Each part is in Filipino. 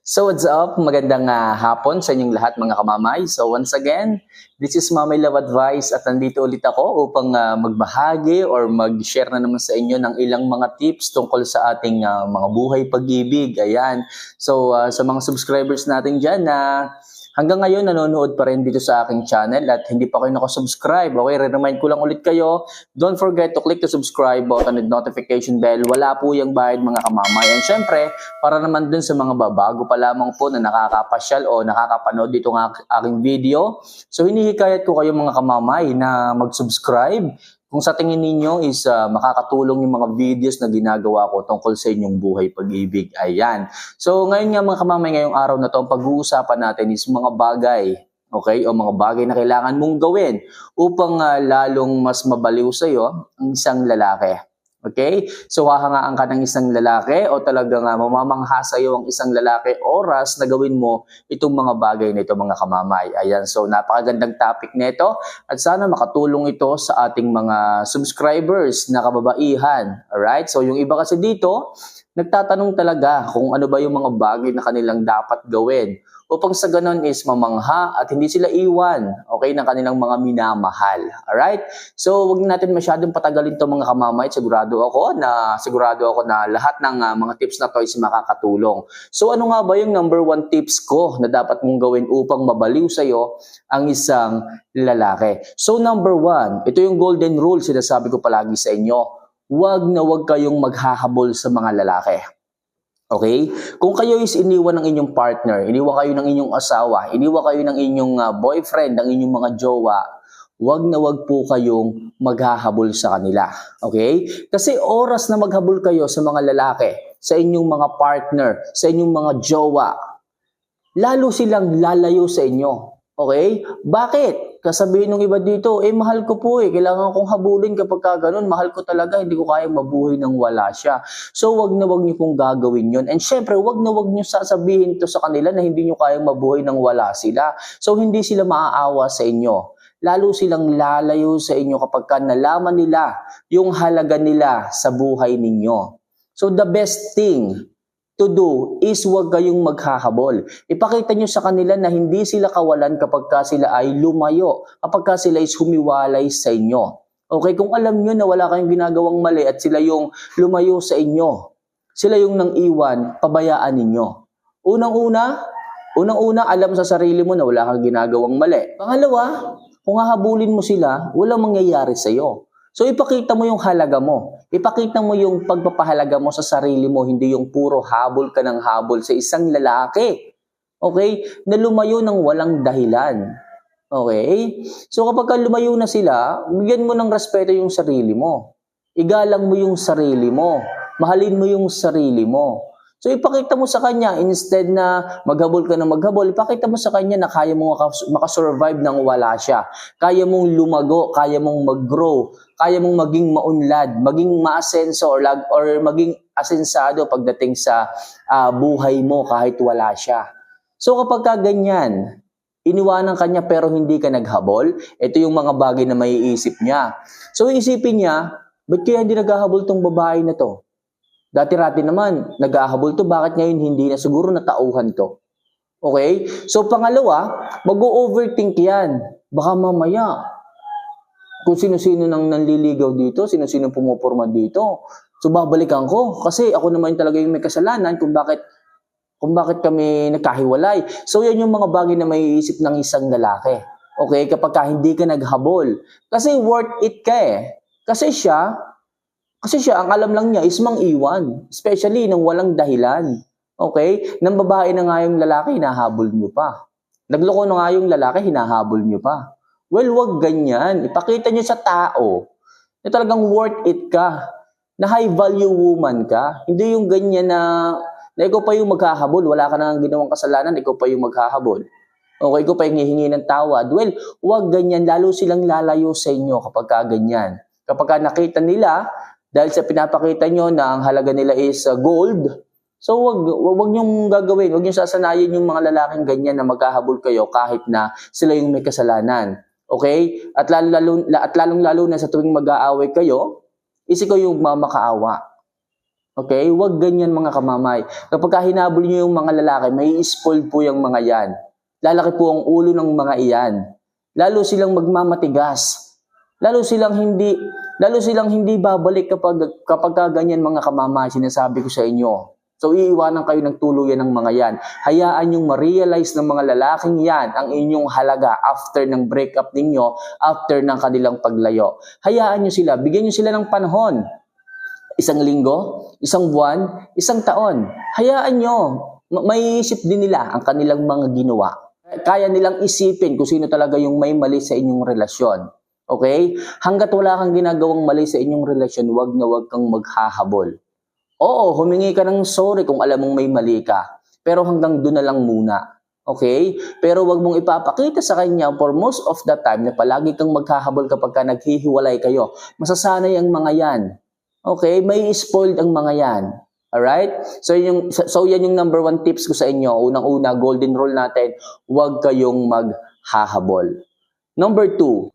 So what's up? Magandang ah, hapon sa inyong lahat mga kamamay. So once again, this is Mamay Love Advice at nandito ulit ako upang ah, magbahagi or mag-share na naman sa inyo ng ilang mga tips tungkol sa ating ah, mga buhay pag-ibig. Ayan. So ah, sa mga subscribers natin dyan na hanggang ngayon nanonood pa rin dito sa aking channel at hindi pa kayo nakasubscribe. Okay, re-remind ko lang ulit kayo. Don't forget to click the subscribe button and notification bell. Wala po yung bayad mga kamamay. And syempre, para naman dun sa mga babago pa lamang po na nakakapasyal o nakakapanood dito ng ak- aking video. So hinihikayat ko kayo mga kamamay na mag-subscribe kung sa tingin ninyo is ah, makakatulong yung mga videos na ginagawa ko tungkol sa inyong buhay pag-ibig. Ayan. So ngayon nga mga kamamay, ngayong araw na to, ang pag-uusapan natin is mga bagay Okay? O mga bagay na kailangan mong gawin upang ah, lalong mas mabaliw sa iyo ang isang lalaki. Okay? So hahangaan ka ng isang lalaki o talagang uh, mamamangha sa iyo ang isang lalaki oras na gawin mo itong mga bagay na ito mga kamamay. Ayan, so napakagandang topic nito at sana makatulong ito sa ating mga subscribers na kababaihan. Alright? So yung iba kasi dito, nagtatanong talaga kung ano ba yung mga bagay na kanilang dapat gawin upang sa ganon is mamangha at hindi sila iwan okay ng kanilang mga minamahal. Alright? So, wag natin masyadong patagalin to mga kamamay. Sigurado ako na sigurado ako na lahat ng ah, mga tips na to is makakatulong. So, ano nga ba yung number one tips ko na dapat mong gawin upang mabaliw sa iyo ang isang lalaki? So, number one, ito yung golden rule sinasabi ko palagi sa inyo. Huwag na huwag kayong maghahabol sa mga lalaki. Okay? Kung kayo is iniwan ng inyong partner, iniwan kayo ng inyong asawa, iniwan kayo ng inyong ah, boyfriend, ng inyong mga jowa, wag na wag po kayong maghahabol sa kanila. Okay? Kasi oras na maghabol kayo sa mga lalaki, sa inyong mga partner, sa inyong mga jowa, lalo silang lalayo sa inyo. Okay? Bakit? Kasabihin ng iba dito, eh mahal ko po eh, kailangan kong habulin kapag ka ganun, mahal ko talaga, hindi ko kayang mabuhay nang wala siya. So wag na wag niyo pong gagawin yon. And syempre, wag na wag niyo sasabihin to sa kanila na hindi niyo kayang mabuhay nang wala sila. So hindi sila maaawa sa inyo. Lalo silang lalayo sa inyo kapag ka nalaman nila yung halaga nila sa buhay ninyo. So the best thing to do is huwag kayong maghahabol. Ipakita nyo sa kanila na hindi sila kawalan kapag ka sila ay lumayo, kapag ka sila is humiwalay sa inyo. Okay, kung alam nyo na wala kayong ginagawang mali at sila yung lumayo sa inyo, sila yung nang iwan, pabayaan ninyo. Unang-una, unang-una alam sa sarili mo na wala kang ginagawang mali. Pangalawa, kung hahabulin mo sila, walang mangyayari sa iyo. So ipakita mo yung halaga mo. Ipakita mo yung pagpapahalaga mo sa sarili mo, hindi yung puro habol ka ng habol sa isang lalaki. Okay? Na lumayo ng walang dahilan. Okay? So kapag ka lumayo na sila, bigyan mo ng respeto yung sarili mo. Igalang mo yung sarili mo. Mahalin mo yung sarili mo. So ipakita mo sa kanya, instead na maghabol ka na maghabol, ipakita mo sa kanya na kaya mo makas- makasurvive nang wala siya. Kaya mong lumago, kaya mong mag-grow, kaya mong maging maunlad, maging maasenso or, lag- or maging asensado pagdating sa ah, buhay mo kahit wala siya. So kapag ka ganyan, iniwanan ka niya pero hindi ka naghabol, ito yung mga bagay na maiisip niya. So isipin niya, ba't kaya hindi naghahabol tong babae na to? Dati-rati naman, nag-ahabol to, bakit ngayon hindi na? Siguro natauhan to. Okay? So pangalawa, mag-overthink yan. Baka mamaya, kung sino-sino nang nanliligaw dito, sino-sino pumupurma dito. So babalikan ko kasi ako naman talaga yung may kasalanan kung bakit kung bakit kami nagkahiwalay. So yan yung mga bagay na may isip ng isang lalaki. Okay? Kapag ka hindi ka naghabol. Kasi worth it ka eh. Kasi siya, kasi siya, ang alam lang niya is mang iwan. Especially nang walang dahilan. Okay? Nang babae na nga yung lalaki, hinahabol niyo pa. Nagloko na nga yung lalaki, hinahabol niyo pa. Well, wag ganyan. Ipakita niyo sa tao na talagang worth it ka. Na high value woman ka. Hindi yung ganyan na, na ikaw pa yung maghahabol. Wala ka nang ginawang kasalanan, ikaw pa yung maghahabol. Okay, ikaw pa yung hihingi ng tawad. Well, wag ganyan. Lalo silang lalayo sa inyo kapag ka ganyan. Kapag ka nakita nila dahil sa pinapakita nyo na ang halaga nila is uh, gold, so wag, wag, wag nyong gagawin, wag nyong sasanayin yung mga lalaking ganyan na maghahabol kayo kahit na sila yung may kasalanan. Okay? At lalo, lalo, at lalong lalo na sa tuwing mag-aaway kayo, is ikaw yung mamakaawa. Okay? Huwag ganyan mga kamamay. Kapag ka hinabol nyo yung mga lalaki, may spoil po yung mga yan. Lalaki po ang ulo ng mga iyan. Lalo silang magmamatigas. Lalo silang hindi lalo silang hindi babalik kapag kapag ka ganyan mga kamamay, sinasabi ko sa inyo. So iiwanan kayo ng tuluyan ng mga yan. Hayaan yung ma-realize ng mga lalaking yan ang inyong halaga after ng breakup ninyo, after ng kanilang paglayo. Hayaan nyo sila, bigyan nyo sila ng panahon. Isang linggo, isang buwan, isang taon. Hayaan nyo. Ma- May isip din nila ang kanilang mga ginawa. Kaya nilang isipin kung sino talaga yung may mali sa inyong relasyon. Okay? Hanggat wala kang ginagawang mali sa inyong relasyon, wag na wag kang maghahabol. Oo, humingi ka ng sorry kung alam mong may mali ka. Pero hanggang doon na lang muna. Okay? Pero wag mong ipapakita sa kanya for most of the time na palagi kang maghahabol kapag ka naghihiwalay kayo. Masasanay ang mga yan. Okay? May spoiled ang mga yan. Alright? So, yung, so yan yung number one tips ko sa inyo. Unang-una, golden rule natin, huwag kayong maghahabol. Number two,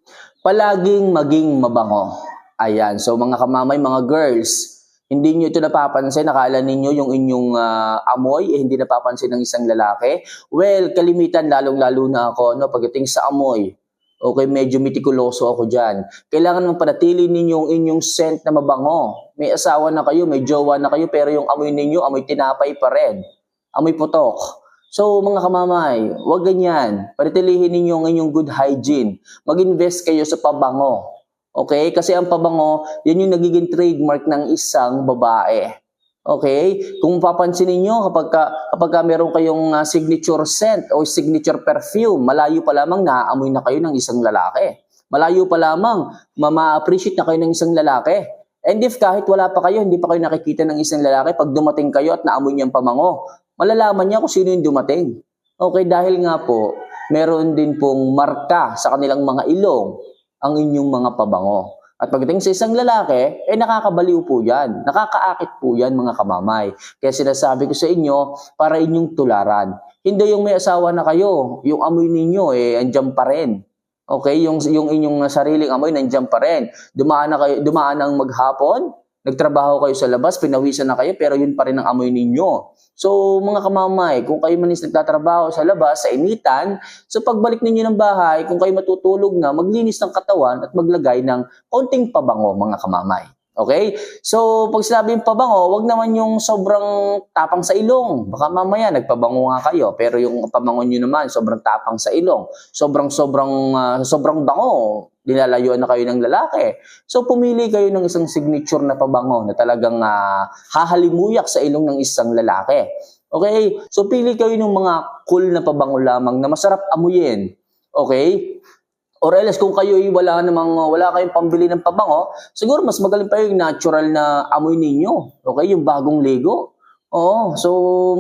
palaging maging mabango. Ayan. So mga kamamay, mga girls, hindi nyo ito napapansin, nakala ninyo yung inyong ah, amoy, eh, hindi napapansin ng isang lalaki. Well, kalimitan, lalong-lalo na ako, no, pagdating sa amoy. Okay, medyo mitikuloso ako dyan. Kailangan mong panatili ninyo ang inyong scent na mabango. May asawa na kayo, may jowa na kayo, pero yung amoy ninyo, amoy tinapay pa rin. Amoy putok. So, mga kamamay, wag ganyan. Panatilihin ninyo ang inyong good hygiene. Mag-invest kayo sa pabango. Okay? Kasi ang pabango, yan yung nagiging trademark ng isang babae. Okay? Kung papansin niyo kapag ka, kapag ka meron kayong ah, signature scent o signature perfume, malayo pa lamang naaamoy na kayo ng isang lalaki. Malayo pa lamang, mama-appreciate na kayo ng isang lalaki. And if kahit wala pa kayo, hindi pa kayo nakikita ng isang lalaki, pag dumating kayo at naamoy niyang pamango, malalaman niya kung sino yung dumating. Okay, dahil nga po, meron din pong marka sa kanilang mga ilong ang inyong mga pabango. At pagdating sa isang lalaki, eh nakakabaliw po yan. Nakakaakit po yan mga kamamay. Kaya sinasabi ko sa inyo, para inyong tularan. Hindi yung may asawa na kayo, yung amoy ninyo eh andyan pa rin. Okay, yung yung inyong sariling amoy nandiyan pa rin. Dumaan na kayo, dumaan ng maghapon, nagtrabaho kayo sa labas, pinawisan na kayo, pero yun pa rin ang amoy ninyo. So, mga kamamay, kung kayo man is nagtatrabaho sa labas, sa initan, so pagbalik ninyo ng bahay, kung kayo matutulog na, maglinis ng katawan at maglagay ng konting pabango, mga kamamay. Okay? So, pag sinabing pabango, wag naman yung sobrang tapang sa ilong. Baka mamaya nagpabango nga kayo, pero yung pabango nyo naman, sobrang tapang sa ilong. Sobrang, sobrang, ah, sobrang bango. Nilalayuan na kayo ng lalaki. So, pumili kayo ng isang signature na pabango na talagang ah, hahalimuyak sa ilong ng isang lalaki. Okay? So, pili kayo ng mga cool na pabango lamang na masarap amuyin. Okay? Or else kung kayo ay wala namang wala kayong pambili ng pabango, siguro mas magaling pa yung natural na amoy ninyo. Okay, yung bagong Lego. Oo, so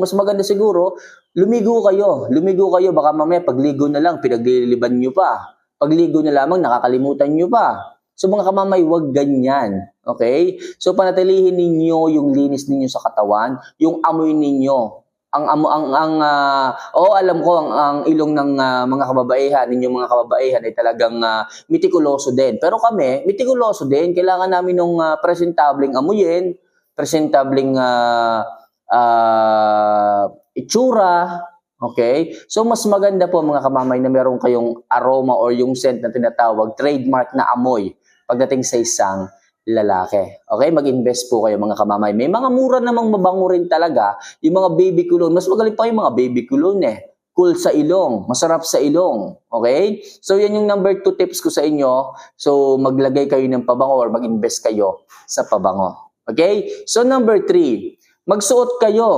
mas maganda siguro lumigo kayo. Lumigo kayo baka mamaya pagligo na lang pinagliliban nyo pa. Pagligo na lamang nakakalimutan nyo pa. So mga kamamay, wag ganyan. Okay? So panatilihin ninyo yung linis ninyo sa katawan, yung amoy ninyo ang amo ang ang ah, oo alam ko ang, ang ilong ng ah, mga kababaihan ninyong mga kababaihan ay talagang uh, mitikuloso din. Pero kami mitikuloso din. Kailangan namin ng uh, presentableng amuyin presentableng ah, ah, itsura okay? So mas maganda po mga kamamay na meron kayong aroma or yung scent na tinatawag trademark na amoy pagdating sa isang lalaki. Okay, mag-invest po kayo mga kamamay. May mga mura namang mabango rin talaga. Yung mga baby cologne, mas magaling pa yung mga baby cologne eh. Cool sa ilong, masarap sa ilong. Okay? So yan yung number two tips ko sa inyo. So maglagay kayo ng pabango or mag-invest kayo sa pabango. Okay? So number three, magsuot kayo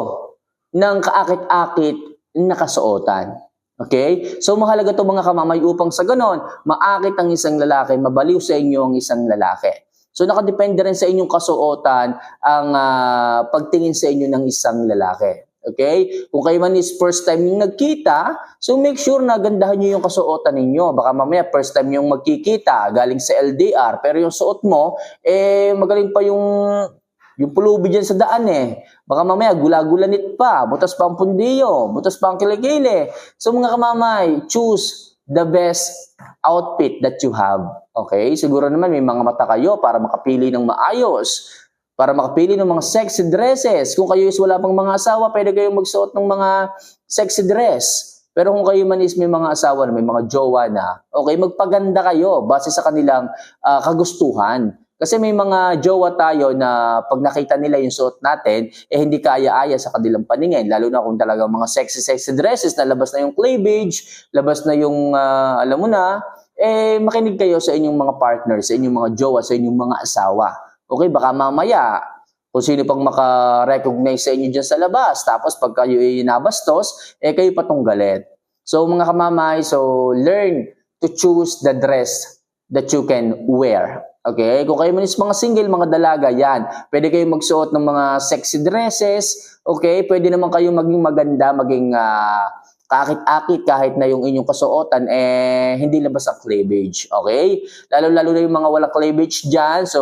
ng kaakit-akit na kasuotan. Okay? So mahalaga to mga kamamay upang sa ganon, maakit ang isang lalaki, mabaliw sa inyo ang isang lalaki. So nakadepende rin sa inyong kasuotan ang ah, pagtingin sa inyo ng isang lalaki. Okay? Kung kayo man is first time yung nagkita, so make sure na gandahan nyo yung kasuotan ninyo. Baka mamaya first time yung magkikita, galing sa LDR, pero yung suot mo, eh magaling pa yung yung pulubi dyan sa daan eh. Baka mamaya gula-gulanit pa, butas pa ang pundiyo, butas pa ang kilikili. So mga kamamay, choose the best outfit that you have. Okay? Siguro naman may mga mata kayo para makapili ng maayos. para makapili ng mga sexy dresses. Kung kayo is wala pang mga asawa, pwede kayong magsuot ng mga sexy dress. Pero kung kayo man is may mga asawa na, may mga jowa na, okay, magpaganda kayo base sa kanilang ah, kagustuhan. Kasi may mga jowa tayo na pag nakita nila yung suot natin, eh hindi kaaya-aya sa kanilang paningin. Lalo na kung talagang mga sexy-sexy dresses na labas na yung cleavage, labas na yung, ah, alam mo na, eh makinig kayo sa inyong mga partners, sa inyong mga jowa, sa inyong mga asawa. Okay, baka mamaya, kung sino pang maka-recognize sa inyo dyan sa labas. Tapos pag kayo ay nabastos, eh kayo patong galit. So mga kamamay, so learn to choose the dress that you can wear. Okay? Kung kayo man is mga single, mga dalaga, yan. Pwede kayo magsuot ng mga sexy dresses. Okay? Pwede naman kayo maging maganda, maging ah, kakit-akit kahit na yung inyong kasuotan, eh, hindi labas ang cleavage. Okay? Lalo-lalo na yung mga walang cleavage dyan. So,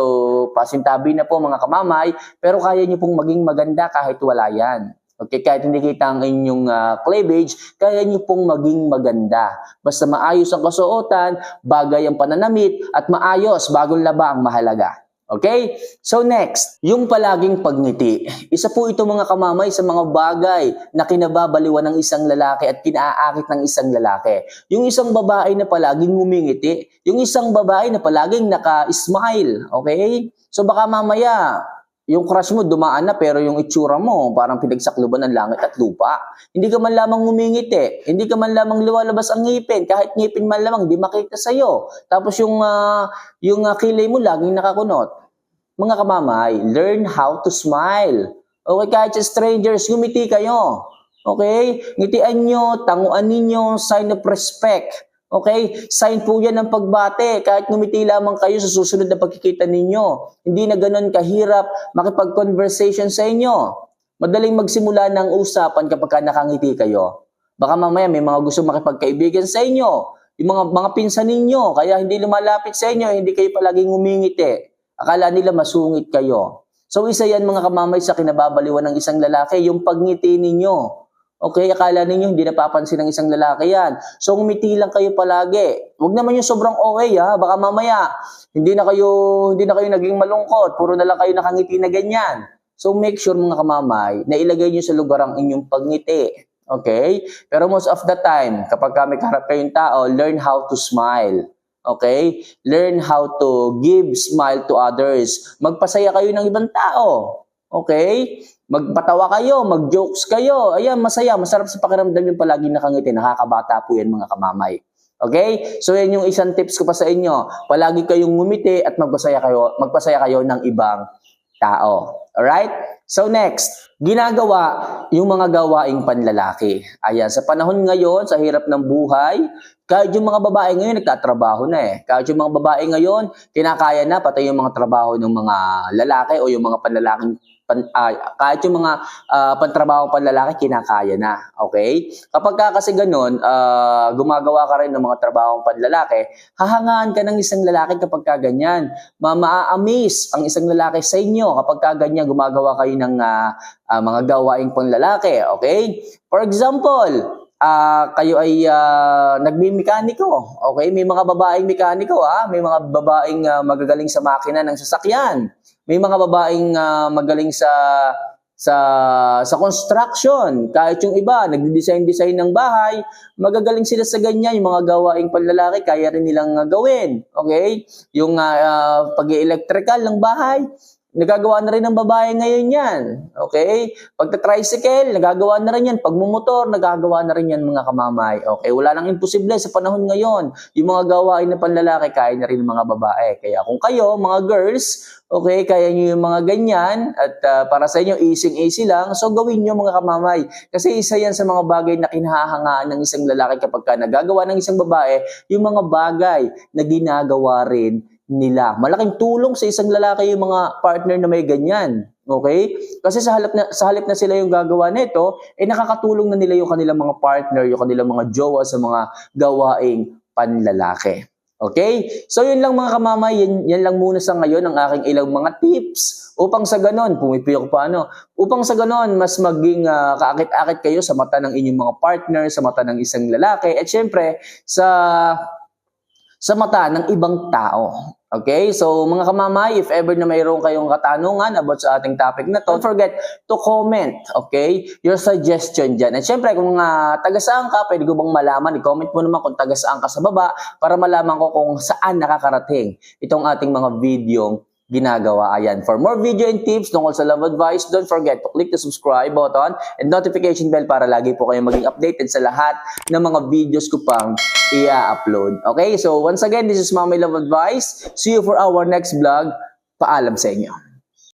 pasintabi na po mga kamamay. Pero kaya nyo pong maging maganda kahit wala yan. Okay, kahit hindi kita ang inyong ah, cleavage, kaya nyo pong maging maganda. Basta maayos ang kasuotan, bagay ang pananamit, at maayos, bagong laba ang mahalaga. Okay? So next, yung palaging pagngiti. Isa po ito mga kamamay sa mga bagay na kinababaliwan ng isang lalaki at kinaakit ng isang lalaki. Yung isang babae na palaging ngumingiti, yung isang babae na palaging naka-smile. Okay? So baka mamaya, yung crush mo dumaan na pero yung itsura mo parang pinagsakluban ng langit at lupa. Hindi ka man lamang ngumingiti, hindi ka man lamang lumalabas ang ngipin, kahit ngipin man lamang di makita sa iyo. Tapos yung ah, yung ah, kilay mo laging nakakunot. Mga kamamay, learn how to smile. Okay, kahit sa strangers, ngumiti kayo. Okay? Ngitian nyo, tanguan ninyo, sign of respect. Okay? Sign po yan ng pagbate. Kahit ngumiti lamang kayo sa susunod na pagkikita ninyo. Hindi na ganun kahirap makipag-conversation sa inyo. Madaling magsimula ng usapan kapag ka nakangiti kayo. Baka mamaya may mga gusto makipagkaibigan sa inyo. Yung mga, mga pinsan ninyo, kaya hindi lumalapit sa inyo, hindi kayo palaging ngumingiti. Akala nila masungit kayo. So isa yan mga kamamay sa kinababaliwan ng isang lalaki, yung pagngiti ninyo. Okay, akala ninyo hindi napapansin ng isang lalaki yan. So umiti lang kayo palagi. Huwag naman yung sobrang okay ha, baka mamaya hindi na kayo hindi na kayo naging malungkot, puro na lang kayo nakangiti na ganyan. So make sure mga kamamay na ilagay niyo sa lugar ang inyong pagngiti. Okay? Pero most of the time, kapag kami kaharap kayong tao, learn how to smile. Okay? Learn how to give smile to others. Magpasaya kayo ng ibang tao. Okay? Magpatawa kayo, mag-jokes kayo. Ayan, masaya. Masarap sa pakiramdam yung palagi nakangiti. Nakakabata po yan mga kamamay. Okay? So yan yung isang tips ko pa sa inyo. Palagi kayong ngumiti at magpasaya kayo, magpasaya kayo ng ibang tao. Alright? So next, ginagawa yung mga gawaing panlalaki. Ayan, sa panahon ngayon, sa hirap ng buhay, kahit yung mga babae ngayon nagtatrabaho na eh. Kahit yung mga babae ngayon, kinakaya na pati yung mga trabaho ng mga lalaki o yung mga panlalaking pan, ah, kahit yung mga ah, pantrabaho panlalaki kinakaya na. Okay? Kapag ka kasi ganun, ah, gumagawa ka rin ng mga trabaho panlalaki, hahangaan ka ng isang lalaki kapag ka ganyan. Ma-amaze ang isang lalaki sa inyo kapag ka ganyan gumagawa kayo ng ah, ah, mga gawaing panlalaki. Okay? For example, ah kayo ay ah, nagmi-mekaniko. Okay? May mga babaeng mekaniko, ah. May mga babaeng ah, magagaling sa makina ng sasakyan. May mga babaeng ah, magaling sa sa sa construction. Kahit yung iba, nagdi-design-design ng bahay, magagaling sila sa ganyan. Yung mga gawaing panlalaki, kaya rin nilang ah, gawin. Okay? Yung ah, pag-electrical ng bahay, nagagawa na rin ng babae ngayon yan. Okay? Pagka-tricycle, nagagawa na rin yan. Pagmumotor, nagagawa na rin yan mga kamamay. Okay? Wala nang imposible sa panahon ngayon. Yung mga gawain na panlalaki, kaya na rin ng mga babae. Kaya kung kayo, mga girls, okay, kaya nyo yung mga ganyan, at ah, para sa inyo, easy-easy lang, so gawin nyo mga kamamay. Kasi isa yan sa mga bagay na kinahahangaan ng isang lalaki kapag ka nagagawa ng isang babae, yung mga bagay na ginagawa rin nila. Malaking tulong sa isang lalaki yung mga partner na may ganyan. Okay? Kasi sa halip na sa halip na sila yung gagawa nito, eh nakakatulong na nila yung kanilang mga partner, yung kanilang mga jowa sa mga gawaing panlalaki. Okay? So yun lang mga kamamay, yan, yan lang muna sa ngayon ang aking ilang mga tips upang sa ganon, pumipiyok pa ano, upang sa ganon mas maging ah, kaakit-akit kayo sa mata ng inyong mga partner, sa mata ng isang lalaki, at syempre sa sa mata ng ibang tao. Okay, so mga kamamay, if ever na mayroon kayong katanungan about sa ating topic na to, don't forget to comment, okay, your suggestion dyan. At syempre, kung uh, taga saan ka, pwede ko bang malaman, i-comment mo naman kung taga saan ka sa baba para malaman ko kung saan nakakarating itong ating mga video ginagawa. Ayan. For more video and tips tungkol sa love advice, don't forget to click the subscribe button and notification bell para lagi po kayong maging updated sa lahat ng mga videos ko pang i-upload. Okay? So, once again, this is Mami Love Advice. See you for our next vlog. Paalam sa inyo.